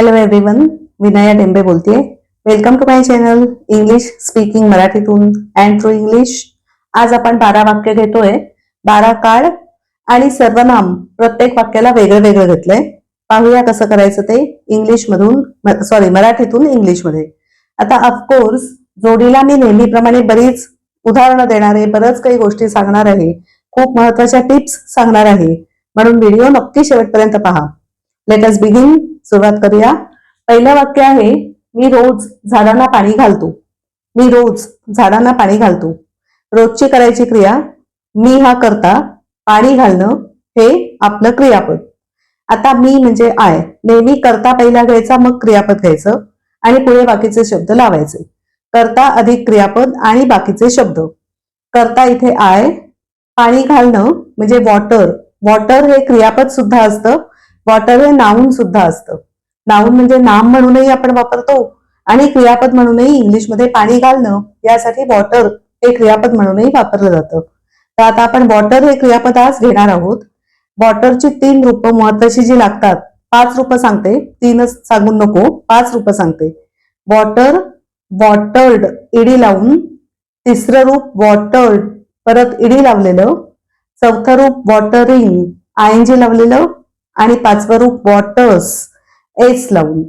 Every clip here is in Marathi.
हॅलो एव्हरीवन विनया डेंबे बोलतेय. Welcome to my channel English speaking मराठीतून अँड थ्रू इंग्लिश आज आपण बारा वाक्य घेतोय. बारा काळ आणि सर्वनाम प्रत्येक वाक्याला वेगळं वेगळं घेतलंय. पाहूया कसं करायचं ते इंग्लिश मधून सॉरी मराठीतून इंग्लिशमध्ये आता ऑफकोर्स जोडीला मी नेहमीप्रमाणे बरीच उदाहरणं देणार आहे. बरंच काही गोष्टी सांगणार आहे. खूप महत्त्वाच्या टिप्स सांगणार आहे. म्हणून व्हिडिओ नक्की शेवटपर्यंत पहा. लेट अस बिगिन सुरुवात करूया. पहिलं वाक्य आहे मी रोज झाडांना पाणी घालतो. मी रोज झाडांना पाणी घालतो. रोजची करायची क्रिया मी हा करता पाणी घालणं हे आपलं क्रियापद. आता मी म्हणजे आय. नेहमी करता पहिला घ्यायचा मग क्रियापद घ्यायचं आणि पुढे बाकीचे शब्द लावायचे. करता अधिक क्रियापद आणि बाकीचे शब्द. करता इथे आय. पाणी घालणं म्हणजे वॉटर. वॉटर हे क्रियापद सुद्धा असतं. वॉटर हे नाऊन सुद्धा असतं. नाऊन म्हणजे नाम म्हणूनही आपण वापरतो आणि क्रियापद म्हणूनही इंग्लिशमध्ये पाणी घालणं यासाठी वॉटर हे क्रियापद म्हणूनही वापरलं जातं. तर आता आपण वॉटर हे क्रियापद आज घेणार आहोत. वॉटरची तीन रूप महत्वाची जी लागतात पाच रूप सांगते तीनच सांगून नको पाच रूप सांगते. वॉटर वॉटर्ड इडी लावून तिसरं रूप वॉटर्ड परत इडी लावलेलं चौथं रूप वॉटरिंग आयएनजी लावलेलं आणि पाचवं रूप वॉटर्स एस लावून.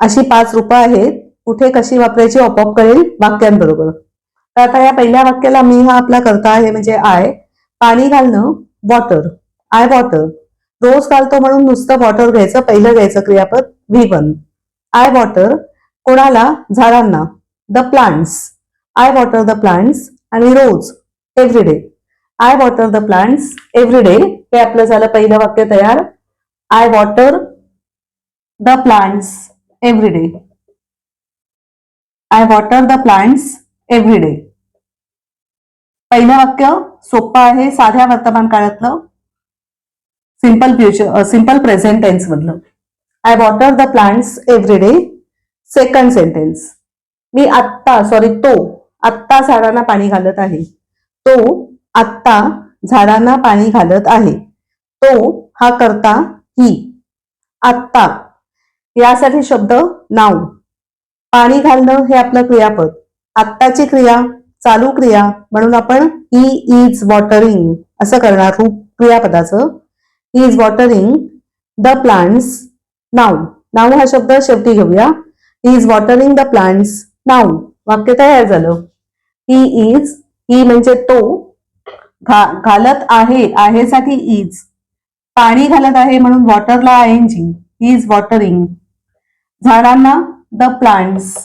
अशी पाच रूपं आहेत. कुठे कशी वापरायची आपोआप कळेल वाक्यांबरोबर. तर आता या पहिल्या वाक्याला मी हा आपला करता आहे म्हणजे आय पाणी घालणं वॉटर आय वॉटर रोज घालतो म्हणून नुसतं वॉटर घ्यायचं पहिलं घ्यायचं क्रियापद व्ही वन आय वॉटर कोणाला? झाडांना. The plants I water the plants आणि रोज everyday I water the plants everyday हे आपलं झालं पहिलं वाक्य तयार. I water the plants everyday I water the plants everyday पहिलं वाक्य सोपं आहे साध्या वर्तमान काळातलं. Simple future simple present tense मधलं. I water the plants everyday second sentence मी आत्ता सॉरी तो आत्ता झाडांना पाणी घालत आहे. तो आत्ता झाडांना पाणी घालत आहे. तो हा करता ही आत्ता. यासाठी शब्द नाव पाणी घालणं हे आपलं क्रियापद. आत्ताची क्रिया चालू क्रिया म्हणून आपण ही इज वॉटरिंग असं करणार रूप क्रियापदाचं. He is watering the plants now now हा शब्द शेवटी घेऊया. He is watering the plants now वाक्य तयार झालं. ही इज ही म्हणजे तो. घा- घालत आहे आहेसाठी इज पाणी घालत आहे म्हणून वॉटरला I N G. He is watering झाडांना the plants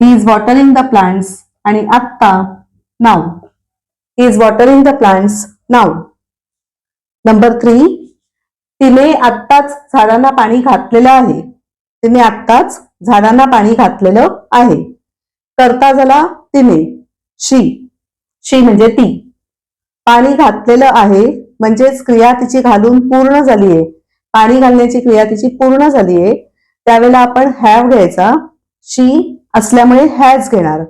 he is watering the plants आणि आत्ता now he is watering the plants now number three तिने आत्ताच झाडांना पाणी घातलेलं आहे. तिने आत्ताच झाडांना पाणी घातलेलं आहे. करता झाला तिने शी शी म्हणजे ती. पाणी घातलेलं आहे म्हणजेच क्रिया तिची घालून पूर्ण झालीये. पाणी घालण्याची क्रिया तिची पूर्ण झालीये. त्यावेळेला आपण हॅव घ्यायचा. शी असल्यामुळे हॅज घेणार.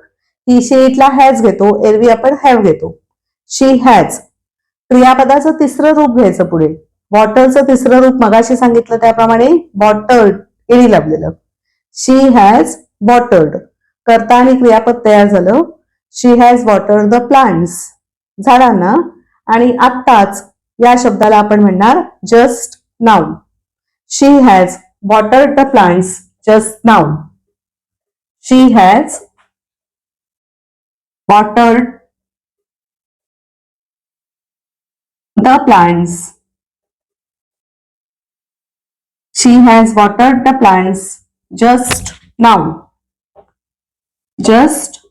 ही शी इथला हॅज घेतो. एरवी आपण हॅव घेतो. शी हॅज क्रियापदाचं तिसरं रूप घ्यायचं पुढे. बॉटलचं तिसरं रूप मगाशी सांगितलं त्याप्रमाणे बॉटल्ड एडी लाभलेलं. शी हॅज बॉटल्ड करता आणि क्रियापद तयार झालं. She has watered the plants झाडांना. आणि आत्ताच या शब्दाला आपण म्हणणार just now she has water the plants just now she has water the plants she has water the plants just now just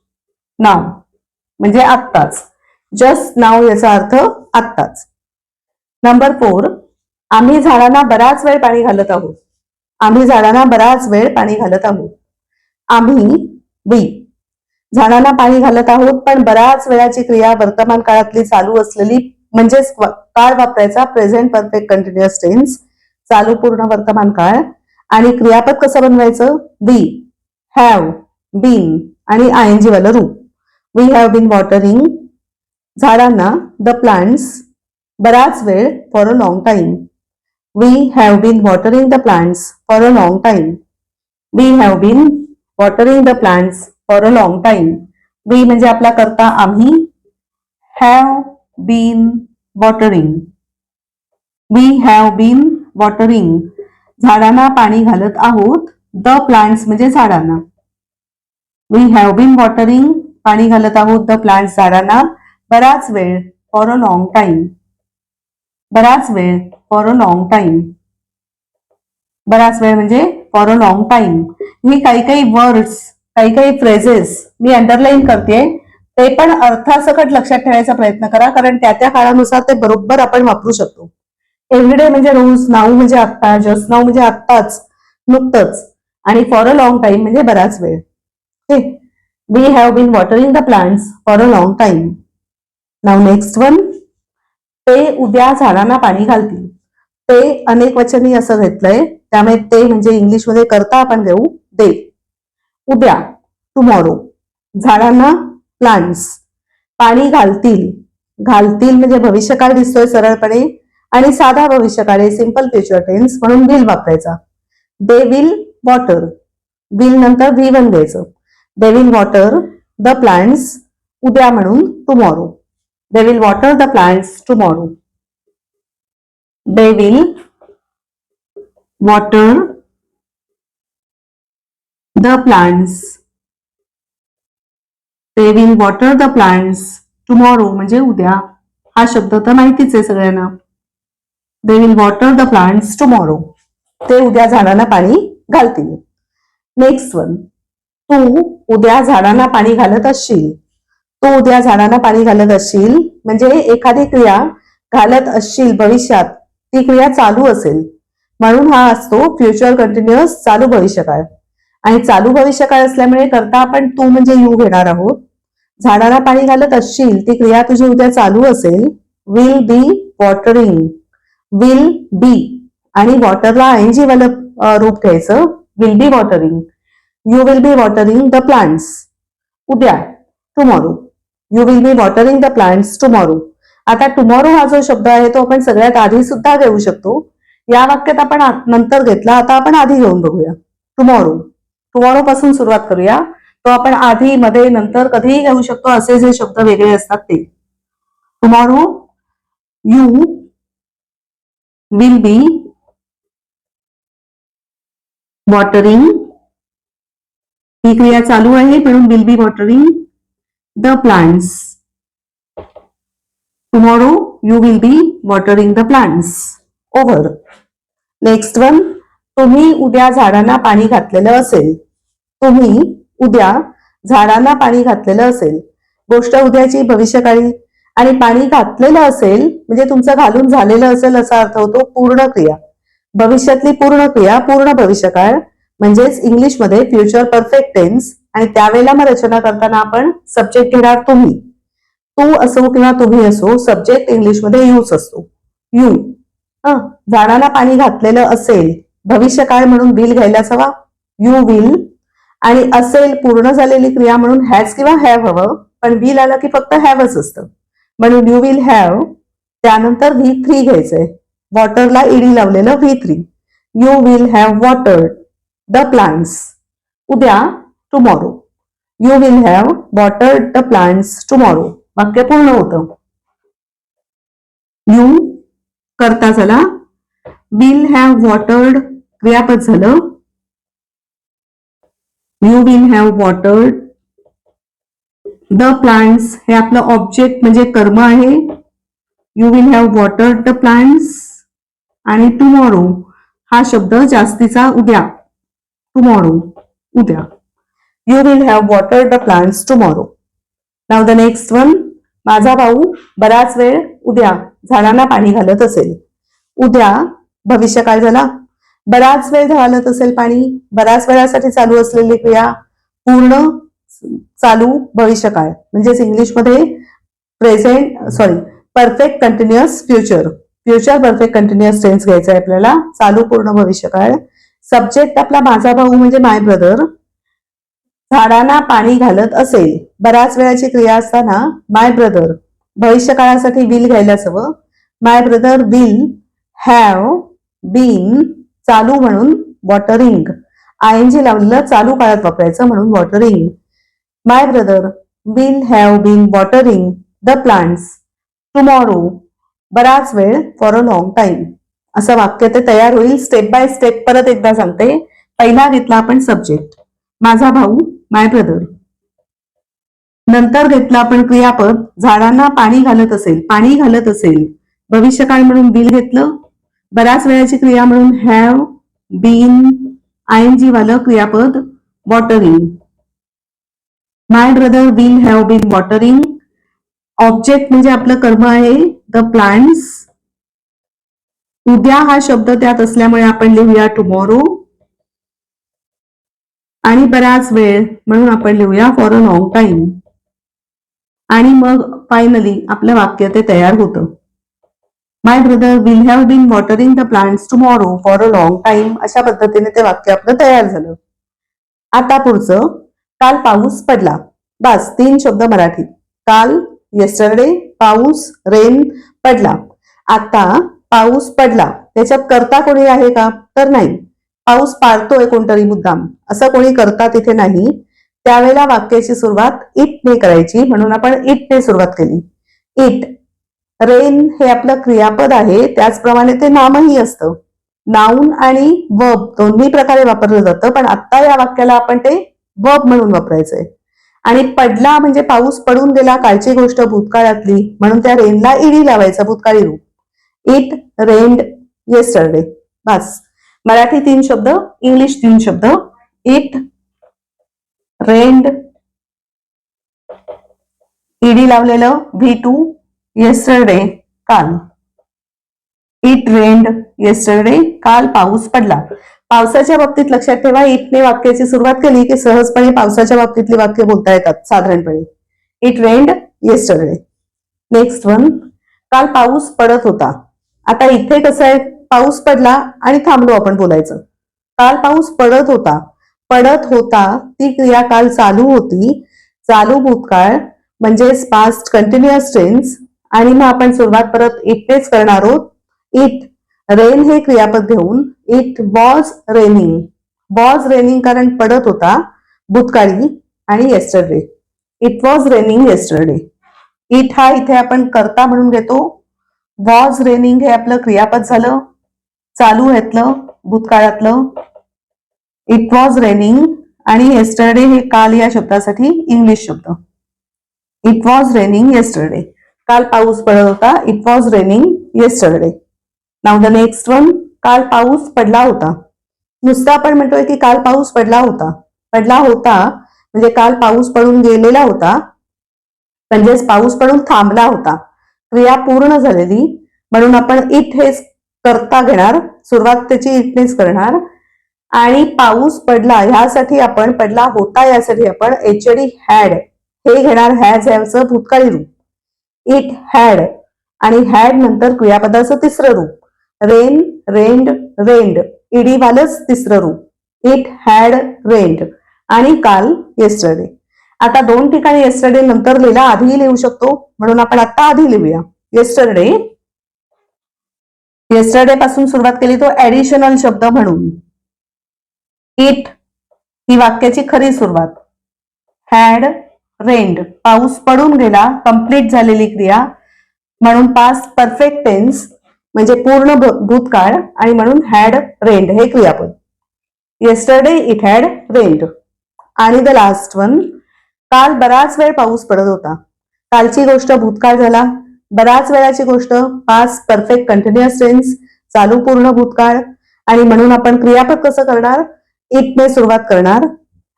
now म्हणजे आत्ताच. जस्ट नाव याचा अर्थ आत्ताच. नंबर फोर आम्ही झाडांना बराच वेळ पाणी घालत आहोत. आम्ही झाडांना बराच वेळ पाणी घालत आहोत. आम्ही बी झाडांना पाणी घालत आहोत पण बराच वेळाची क्रिया वर्तमान काळातली चालू असलेली म्हणजेच काळ वापरायचा प्रेझेंट परफेक्ट कंटिन्युअस टेन्स चालू पूर्ण वर्तमान काळ. आणि क्रियापद कसं बनवायचं? बी हॅव बीन आणि आय एन जी वालं रूप. वी हॅव बीन वॉटरिंग झाडांना द प्लांट्स बराच वेळ for a long time we have been watering the plants for a long time we have been watering the plants for a long time we म्हणजे आपला करता आम्ही have been watering we have been watering झाडांना पाणी घालत आहोत. द प्लांट्स म्हणजे झाडांना. वी हॅव बीन वॉटरिंग पाणी घालत आहोत. द प्लांट्स झाडांना. बराच वेळ फॉर अ लॉंग टाइम बराच वेळ फॉर अ लॉंग टाइम बराच वेळ म्हणजे फॉर अ लॉंग टाइम मी काही काही वर्ड्स काही काही फ्रेजेस मी अंडरलाईन करते ते पण अर्थासकट लक्षात ठेवायचा प्रयत्न करा कारण त्या त्या काळानुसार ते बरोबर आपण वापरू शकतो. एव्हरीडे म्हणजे रोज नाऊ म्हणजे आत्ता जस्ट नाऊ म्हणजे आत्ताच नुकतंच. आणि फॉर अ लॉंग टाइम म्हणजे बराच वेळ. We have been watering the plants for a long time now next one ते उद्या झाडांना पाणी घालतील. ते अनेक वचनी असं घेतलंय त्यामुळे ते म्हणजे इंग्लिशमध्ये करता आपण घेऊ दे. उद्या टुमॉरो झाडांना प्लांट्स पाणी घालतील. घालतील म्हणजे भविष्यकाळ दिसतोय सरळपणे आणि साधा भविष्यकाळ आहे सिंपल फ्युचर टेन्स म्हणून विल वापरायचा. दे विल वॉटर विल नंतर व्ही वन द्यायचं. They will water the plants उद्या म्हणून tomorrow They will water the plants tomorrow They will water the plants they will water the plants tomorrow म्हणजे उद्या. हा शब्द तर माहितीच आहे सगळ्यांना. They will water the plants tomorrow ते उद्या झाडांना पाणी घालतील. नेक्स्ट वन तू उद्या झाडांना पाणी घालत असशील. तू उद्या झाडांना पाणी घालत असशील म्हणजे एखादी क्रिया घालत असशील भविष्यात ती क्रिया चालू असेल. म्हणून हा असतो फ्युचर कंटिन्युअस चालू भविष्यकाळ. आणि चालू भविष्यकाळ असल्यामुळे करता आपण तू म्हणजे यू घेणार आहोत. झाडाला पाणी घालत असशील ती क्रिया तुझी उद्या चालू असेल. Will be watering will be आणि वॉटरला आयनजी वाल रूप घ्यायचं. Will be watering you will be watering the plants उद्या tomorrow you will be watering the plants tomorrow आता टुमॉरो हा जो शब्द आहे तो आपण सगळ्यात आधी सुद्धा घेऊ शकतो. या वाक्यात आपण नंतर घेतला आता आपण आधी घेऊन बघूया. टुमॉरो टुमॉरो पासून सुरुवात करूया. तो आपण आधी मध्ये नंतर कधीही घेऊ शकतो असे जे शब्द वेगळे असतात ते. Tomorrow you will be watering ही क्रिया चालू आहे म्हणून will be watering the plants. Tomorrow you will be watering the plants over next one तुम्ही उद्या झाडांना पाणी घातलेलं असेल. तुम्ही उद्या झाडांना पाणी घातलेलं असेल. गोष्ट उद्याची भविष्यकाळी. आणि पाणी घातलेलं असेल म्हणजे तुमचं घालून झालेलं असेल असा अर्थ होतो पूर्ण क्रिया. भविष्यातली पूर्ण क्रिया पूर्ण भविष्यकाळ. म्हणजेच इंग्लिशमध्ये फ्युचर परफेक्ट टेन्स आणि त्यावेळेला मग रचना करताना आपण सब्जेक्ट घेणार तुम्ही. तू असो किंवा तुम्ही असो सब्जेक्ट इंग्लिशमध्ये यूज असतो. यू हा? झाडाला पाणी घातलेलं असेल भविष्यकाळ म्हणून विल घ्यायलाच हवा यू विल आणि असेल पूर्ण झालेली क्रिया म्हणून हॅज किंवा हॅव हवं पण विल आलं की फक्त हॅवच असतं. म्हणून यू विल हॅव त्यानंतर व्ही थ्री घ्यायचंय. वॉटरला ईडी लावलेलं V three you will have water the plants उद्या tomorrow you will have water the plants tomorrow वाक्य पूर्ण होतं. यू करता झाला विल हॅव वॉटर्ड क्रियापद झालं. You will have watered the plants हे आपलं ऑब्जेक्ट म्हणजे कर्म आहे. You will have watered the plants आणि टुमॉरो हा शब्द जास्तीचा उद्या. टुमॉरो उद्या. You will have water the plants tomorrow now the next one माझा भाऊ बराच वेळ उद्या झाडांना पाणी घालत असेल. उद्या भविष्यकाळ झाला? बराच वेळ घालत असेल पाणी बराच वेळासाठी चालू असलेली क्रिया पूर्ण चालू भविष्यकाळ म्हणजेच इंग्लिशमध्ये present sorry perfect continuous future future perfect continuous tense घ्यायचा आहे आपल्याला. चालू पूर्ण भविष्यकाळ सब्जेक्ट आपला माझा भाऊ म्हणजे माय ब्रदर झाडांना पाणी घालत असेल बऱ्याच वेळाची क्रिया असताना माय ब्रदर भविष्यकाळासाठी बिल घ्यायलाच हवं my brother will have been चालू म्हणून वॉटरिंग आय एन जी लावलेलं चालू काळात वापरायचं म्हणून watering my brother will have been watering the plants tomorrow बराच वेळ फॉर अ लॉंग टाइम असं वाक्य ते तयार होईल. स्टेप बाय स्टेप परत एकदा सांगते. पहिला घेतला आपण सब्जेक्ट माझा भाऊ माय ब्रदर नंतर घेतलं आपण क्रियापद झाडांना पाणी घालत असेल पाणी घालत असेल. भविष्यकाळ म्हणून बिल घेतलं. बऱ्याच वेळाची क्रिया म्हणून have been I N G वालं क्रियापद watering my brother will have been watering object म्हणजे आपलं कर्म आहे द प्लांट्स उद्या हा शब्द त्यात असल्यामुळे आपण लिहूया टुमॉरो आणि बराच वेळ म्हणून आपण लिहूया फॉर अ लॉंग टाइम आणि मग फायनली आपलं वाक्य ते तयार होतं. My brother will have been watering the plants tomorrow for a long time अशा पद्धतीने ते वाक्य आपलं तयार झालं. आता पुढचं काल पाऊस पडला. बस तीन शब्द मराठीत काल येस्टरडे पाऊस रेन पडला. आता पाऊस पडला. त्याच्यात करता कोणी आहे का? तर नाही. पाऊस पाडतोय कोणतरी मुद्दाम. असं कोणी करता तिथे नाही. त्यावेळेला वाक्याची सुरुवात इट ने करायची म्हणून आपण इट ने सुरुवात केली. इट रेन हे आपलं क्रियापद आहे त्याचप्रमाणे ते नामही असतं. नाऊन आणि वब दोन्ही प्रकारे वापरलं जातं पण आता या वाक्याला आपण ते वब म्हणून वापरायचंय. आणि पडला म्हणजे पाऊस पडून गेला कालची गोष्ट भूतकाळातली म्हणून त्या रेनला इडी लावायचं भूतकाळी रूप. It rained yesterday. बस. मराठी तीन शब्द इंग्लिश तीन शब्द. इट रेंड ईडी लावलेलं व्ही टू येस्टरडे काल. इट रेंड येस्टरडे काल पाऊस पडला. पावसाच्या बाबतीत लक्षात ठेवा इटने वाक्याची सुरुवात केली की सहजपणे पावसाच्या बाबतीतली वाक्य बोलता येतात साधारणपणे. It rained yesterday next one काल पाऊस पडत होता. आता इथे कसं आहे? पाऊस पडला आणि थांबलो आपण बोलायचं. काल पाऊस पडत होता. पडत होता ती क्रिया काल चालू होती. चालू भूतकाळ म्हणजेच पास्ट कंटिन्युअस टेन्स आणि मग आपण सुरुवात परत इटनेच करणार आहोत. इट रेन हे क्रियापद घेऊन it was raining was raining कारण पडत होता भूतकाळी आणि yesterday it was raining yesterday it हा इथे आपण करता म्हणून घेतो. वॉज रेनिंग हे आपलं क्रियापद झालं. चालू घेतलं भूतकाळातलं. इट वॉज रेनिंग आणि येस्टरडे हे काल या शब्दासाठी इंग्लिश शब्द. इट वॉज रेनिंग येस्टरडे काल पाऊस पडत होता. It was raining yesterday now the next one काल पाऊस पडला होता. नुसतं आपण म्हणतोय की काल पाऊस पडला होता. पडला होता म्हणजे काल पाऊस पडून गेलेला होता. म्हणजेच पाऊस पडून थांबला होता. क्रिया पूर्ण झालेली. म्हणून आपण इट हे करता घेणार सुरुवात त्याची इटनेस करणार. आणि पाऊस पडला ह्यासाठी आपण पडला होता यासाठी आपण एचडी हॅड हे घेणार हॅज ह्याचं भूतकाळी रूप. इट हॅड आणि हॅड नंतर क्रियापदाचं तिसरं रूप. रेन रेंड रेंड इडीवालच तिसरं रूप. इट हॅड रेंड आणि काल येस्टरडे आता दोन ठिकाणी येस्टरडे नंतर लिहिला आधीही लिहू शकतो. म्हणून आपण आता आधी लिहूया. येस्टरडे येस्टरडे पासून सुरुवात केली तो ऍडिशनल शब्द म्हणून. इट ही वाक्याची खरी सुरुवात. हॅड रेंड पाऊस पडून गेला कंप्लीट झालेली क्रिया. म्हणून पास्ट परफेक्ट टेन्स म्हणजे पूर्ण भूतकाळ आणि म्हणून हॅड रेंड हे क्रियापद येस्टरडे इट हॅड रेंड आणि द लास्ट वन काल बराच वेळ पाऊस पडत होता. कालची गोष्ट भूतकाळ झाला. बराच वेळाची गोष्ट पाच परफेक्ट कंटिन्युअस टेन्स चालू पूर्ण भूतकाळ. आणि म्हणून आपण क्रियापद कसं करणार? इटने सुरुवात करणार.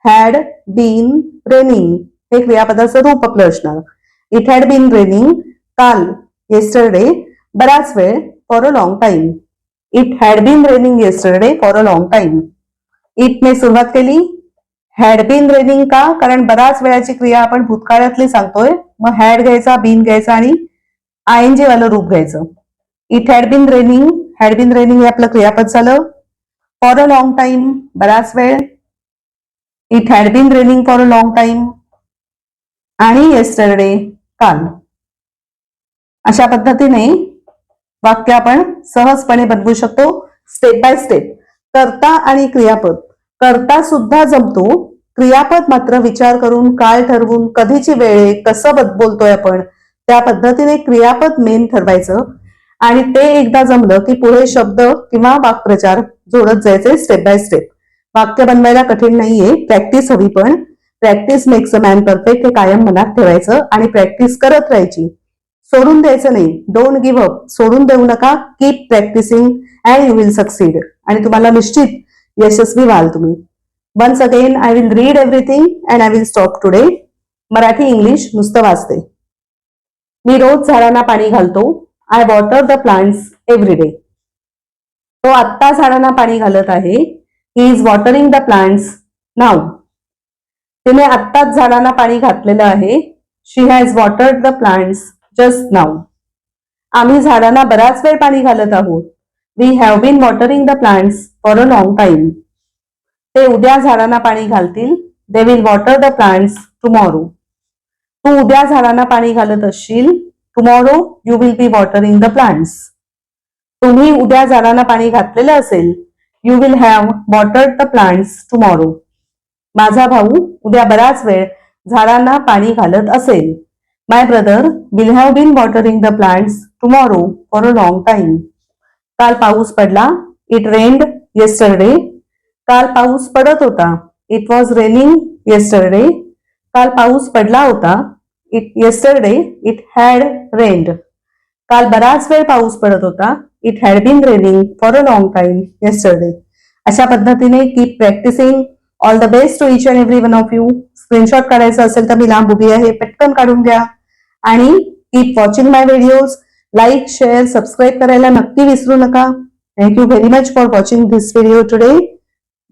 हॅड बीन रेनिंग हे क्रियापदाचं रूप आपलं असणार. इट हॅड बीन रेनिंग काल येस्टरडे बराच वेळ for a long time it had been raining yesterday for a long time इटने सुरुवात केली. हॅड बीन रेनिंग का? कारण बराच वेळाची क्रिया आपण भूतकाळातली सांगतोय. मग हॅड घ्यायचा बीन घ्यायचा आणि आय एन जी वालं रूप घ्यायचं. It had been raining had been raining हे आपलं क्रियापद झालं. फॉर अ लॉंग टाइम बराच वेळ. It had been raining for a long time आणि येस्टरडे काल. अशा पद्धतीने वाक्य आपण सहजपणे बनवू शकतो स्टेप बाय स्टेप करता आणि क्रियापद. करता सुद्धा जमतो. क्रियापद मात्र विचार करून काळ ठरवून कधीची वेळ आहे कसं बद- बोलतोय आपण त्या पद्धतीने क्रियापद मेन ठरवायचं. आणि ते एकदा जमलं की पुढे शब्द किंवा वाक्प्रचार जोडत जायचे स्टेप बाय स्टेप वाक्य बनवायला कठीण नाहीये. प्रॅक्टिस हवी पण. Practice makes a man perfect हे कायम मनात ठेवायचं आणि प्रॅक्टिस करत राहायची. सोडून द्यायचं नाही. डोंट गिव्ह अप सोडून देऊ नका. Keep practicing and you will succeed आणि तुम्हाला निश्चित यशस्वी व्हाल तुम्ही. Once again I will read everything and I will stop today Marathi English नुसतं वाचते. मी रोज झाडांना पाणी घालतो. I water the plants every day तो आत्ता झाडांना पाणी घालत आहे. He is watering the plants now तिने आत्ताच झाडांना पाणी घातलेलं आहे. She has watered the plants just now आम्ही झाडांना बराच वेळ पाणी घालत आहोत. We have been watering the plants for a long time ते उद्या झाडांना पाणी घालतील. They will water the plants tomorrow तू उद्या झाडांना पाणी घालत असशील tomorrow you will be watering the plants तुम्ही उद्या झाडांना पाणी घातलेलं असेल you will have watered the plants tomorrow माझा भाऊ उद्या बराच वेळ झाडांना पाणी घालत असेल. My brother will have been watering the plants tomorrow for a long time काल पाऊस पडला इट रेन्ड येस्टरडे काल पाऊस पडत होता इट वॉज रेनिंग येस्टरडे काल पाऊस पडला होता. It yesterday it had rained काल बराच वेळ पाऊस पडत होता. It had been raining for a long time yesterday अशा पद्धतीने keep practicing all the best to each and every one of you screenshot काढायचा असेल तर मी लांब उभी आहे. पटकन काढून घ्या. आणि keep watching my videos like share subscribe करायला नक्की विसरू नका. Thank you very much for watching this video today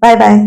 bye bye